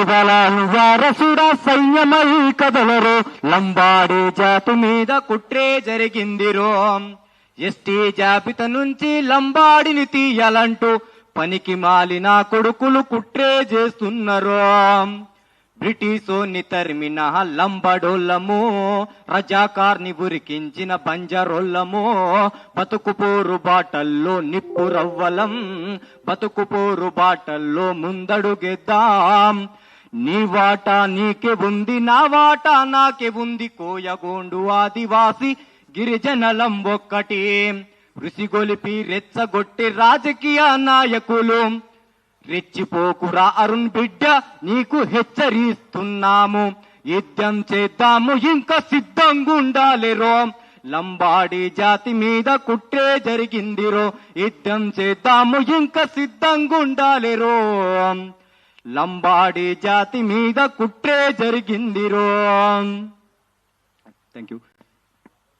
ముదలాలు వారసుడ సైన్యమై కదలరు. లంబాడి జాతి మీద కుట్రే జరిగిందిరో. ఎస్టీ జాబితా నుంచి లంబాడిని తీయాలంటూ పనికి మాలిన కొడుకులు కుట్రే చేస్తున్నారు. బ్రిటిషోని తరిమిన లంబడోళ్ళము రజాకార్ని ఉరికించిన బంజరోళ్ళము బతుకుపోరు బాటల్లో నిప్పు రవ్వలం బతుకుపోరు బాటల్లో ముందడుగెద్దాం. నీ వాటా నీకే ఉంది నా వాటా నాకే ఉంది కోయగోండు ఆదివాసి గిరిజనలం ఒక్కటి. ఋషిగొలిపి రెచ్చగొట్టి రాజకీయ నాయకులు. రెచ్చిపోకురా అరుణ్ బిడ్డ నీకు హెచ్చరిస్తున్నాము. యుద్ధం చేద్దాము ఇంకా సిద్ధంగా ఉండాలిరో లంబాడి జాతి మీద కుట్రే జరిగిందిరో. యుద్ధం చేద్దాము ఇంకా సిద్ధంగా ఉండాలిరో లంబాడి జాతి మీద కుట్రే జరిగిందిరో. Thank you